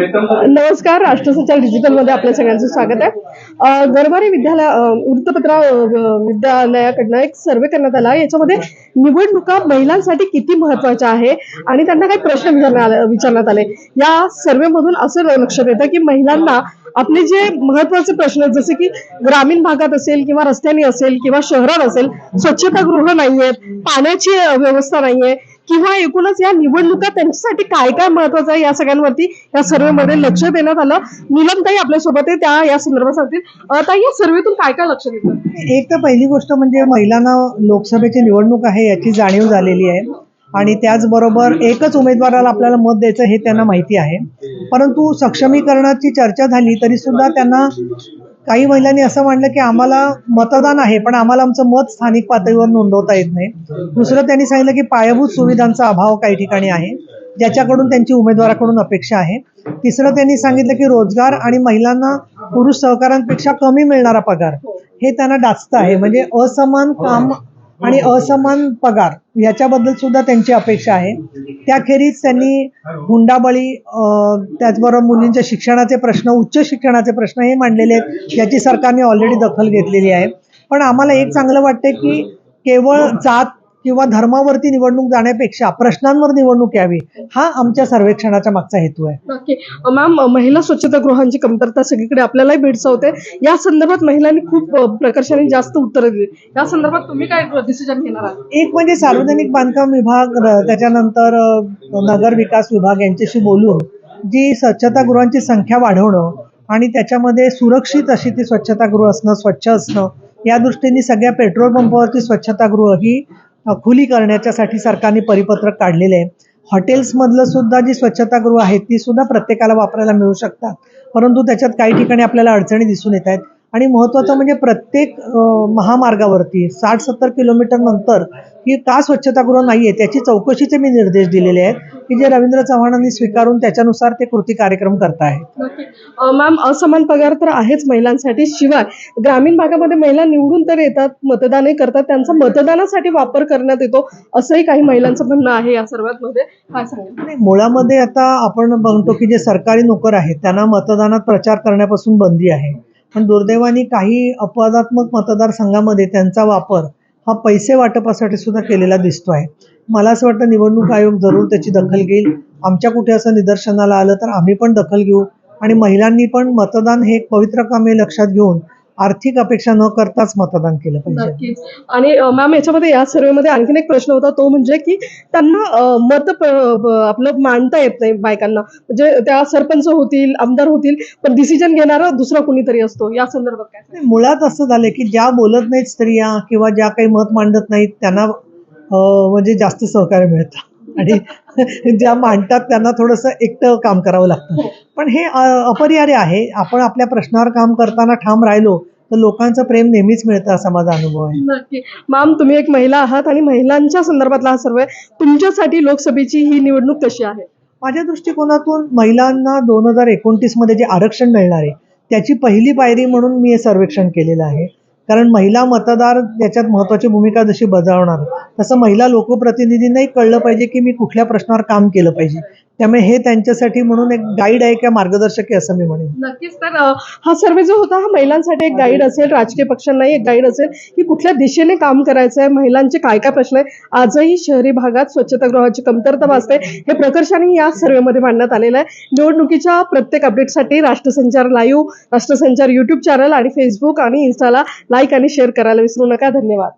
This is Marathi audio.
नमस्कार राष्ट्रसंचार डिजिटलमध्ये आपल्या सगळ्यांचं स्वागत आहे. गरवारे विद्यालय वृत्तपत्र विद्यालयाकडनं एक सर्वे करण्यात आला. याच्यामध्ये निवडणुका महिलांसाठी किती महत्त्वाच्या आहे आणि त्यांना काही प्रश्न विचारण्यात आले- विचारण्यात आले. या सर्वे मधून असं लक्षात येतं की महिलांना आपले जे महत्त्वाचे प्रश्न आहेत जसे की ग्रामीण भागात असेल किंवा रस्त्याने असेल किंवा शहरात असेल स्वच्छतागृह नाहीयेत पाण्याची व्यवस्था नाहीये किंवा एकूणच या निवडणुका त्यांच्यासाठी काय काय महत्वाचं आहे या सगळ्यांवरती या सर्वेमध्ये लक्ष देण्यात आलं. नीलमताई आपल्यासोबत आहे त्या या संदर्भात सांगतील. ताई या सर्वेतून काय काय लक्ष देतात? एक तर पहिली गोष्ट म्हणजे महिलांना लोकसभेची निवडणूक आहे याची जाणीव झालेली आहे. आणि त्याचबरोबर एकच उमेदवाराला आपल्याला मत द्यायचं हे त्यांना माहिती आहे. परंतु सक्षमीकरणाची चर्चा झाली तरी सुद्धा त्यांना काही महिलांनी असं मांडलं की आम्हाला मतदान आहे पण आम्हाला आमचं मत स्थानिक पातळीवर नोंदवता येत नाही. दुसरं त्यांनी सांगितलं की पायाभूत सुविधांचा अभाव काही ठिकाणी आहे ज्याच्याकडून त्यांची उमेदवाराकडून अपेक्षा आहे. तिसरं त्यांनी सांगितलं की रोजगार आणि महिलांना पुरुष सहकारांपेक्षा कमी मिळणारा पगार हे त्यांना डाचतं आहे. म्हणजे असमान काम आणि असमान पगार याच्याबद्दल सुद्धा त्यांची अपेक्षा आहे. त्याखेरीज त्यांनी हुंडाबळी त्याचबरोबर मुलींच्या शिक्षणाचे प्रश्न उच्च शिक्षणाचे प्रश्न हे मांडलेले आहेत याची सरकारने ऑलरेडी दखल घेतलेली आहे. पण आम्हाला एक चांगलं वाटतं की केवळ जात किंवा धर्मावरती निवडणूक जाण्यापेक्षा प्रश्नांवर निवडणूक यावी हा आमच्या सर्वेक्षणाच्या मागचा हेतू आहे. मॅम महिला स्वच्छतागृहांची कमतरता सगळीकडे आपल्यालाही भेडसावते. या संदर्भात महिलांनी खूप प्रकर्षाने जास्त उत्तरं दिली. या संदर्भात तुम्ही काय डिसिजन घेणार आहात? एक म्हणजे सार्वजनिक बांधकाम विभाग त्याच्यानंतर नगर विकास विभाग यांच्याशी बोलून जी स्वच्छतागृहांची संख्या वाढवणं आणि त्याच्यामध्ये सुरक्षित अशी ती स्वच्छतागृह असणं स्वच्छ असणं या दृष्टीने सगळ्या पेट्रोल पंपावरची स्वच्छतागृह ही खुली करण्याच्यासाठी सरकारने परिपत्रक काढलेले आहे. हॉटेल्समधलं सुद्धा जी स्वच्छतागृह आहेत ती सुद्धा प्रत्येकाला वापरायला मिळू शकतात. परंतु त्याच्यात काही ठिकाणी आपल्याला अडचणी दिसून येत आहेत. आणि महत्त्वाचं म्हणजे प्रत्येक महामार्गावरती साठ सत्तर किलोमीटर नंतर ही का स्वच्छतागृह नाही आहे त्याची चौकशीचे मी निर्देश दिलेले आहेत. की जे रवींद्र चव्हाणांनी स्वीकारून त्याच्यानुसार ते कृती कार्यक्रम. अ, मॅम असमान पगार तर आहेच महिलांसाठी. शिवाय ग्रामीण भागामध्ये महिला निवडून तर येतात मतदानही करतात. त्यांचा मतदानासाठी वापर करण्यात येतो असंही काही महिलांचं म्हणणं आहे या सर्वात मध्ये काय सांगेल? नाही, मुळामध्ये आता आपण बघतो की जे सरकारी नोकर आहेत त्यांना मतदानात प्रचार करण्यापासून बंदी आहे. पण दुर्दैवाने काही अपवादात्मक मतदारसंघामध्ये त्यांचा वापर हा पैसे वाटपासाठी सुद्धा केलेला दिसतो आहे मला असं वाटतं निवडणूक आयोग जरूर त्याची दखल घेईल. आमच्या कुठे असं निदर्शनाला आलं तर आम्ही पण दखल घेऊ. आणि महिलांनी पण मतदान हे एक पवित्र काम हे लक्षात घेऊन आर्थिक अपेक्षा न करताच मतदान केलं पाहिजे. आणि मॅम याच्यामध्ये या सर्वेमध्ये आणखीन एक प्रश्न होता. तो म्हणजे की त्यांना मत आपलं मांडता येत नाही बायकांना. म्हणजे त्या सरपंच होतील आमदार होतील पण डिसिजन घेणारा दुसरा कुणीतरी असतो. या संदर्भात काय मुळात असं झालं की ज्या बोलत नाहीत स्त्रिया किंवा ज्या काही मत मांडत नाहीत त्यांना म्हणजे जास्त सहकार्य मिळतं. आणि ज्या मांडतात त्यांना थोडंसं एकटं काम करावं लागतं. पण हे अपरिहार्य आहे. आपण आपल्या प्रश्नावर काम करताना ठाम राहिलो तर लोकांचं प्रेम नेहमीच मिळतं असा माझा अनुभव आहे. नक्की. मॅम तुम्ही एक महिला आहात आणि महिलांच्या संदर्भातला हा सर्वे तुमच्यासाठी लोकसभेची ही निवडणूक कशी आहे? माझ्या दृष्टिकोनातून महिलांना दोन हजार एकोणतीसमध्ये जे आरक्षण मिळणार आहे त्याची पहिली पायरी म्हणून मी हे सर्वेक्षण केलेलं आहे. कारण महिला मतदार याच्यात महत्त्वाची भूमिका जशी बजावणार तसं महिला लोकप्रतिनिधींनाही कळलं पाहिजे की मी कुठल्या प्रश्नावर काम केलं पाहिजे. त्यामुळे हे त्यांच्यासाठी म्हणून एक गाईड आहे किंवा मार्गदर्शक आहे असं मी म्हणेन. नक्कीच तर हा सर्वे जो होता हा महिलांसाठी एक गाईड असेल राजकीय पक्षांनाही एक गाईड असेल की कुठल्या दिशेने काम करायचं आहे महिलांचे काय काय प्रश्न आहे आजही शहरी भागात स्वच्छतागृहाची कमतरता भासते हे प्रकर्षाने या सर्वेमध्ये मांडण्यात आलेलं आहे. निवडणुकीच्या प्रत्येक अपडेटसाठी Rashtrasanchar live Rashtrasanchar YouTube channel आणि फेसबुक आणि इन्स्टाला लाईक आणि शेअर करायला विसरू नका. धन्यवाद.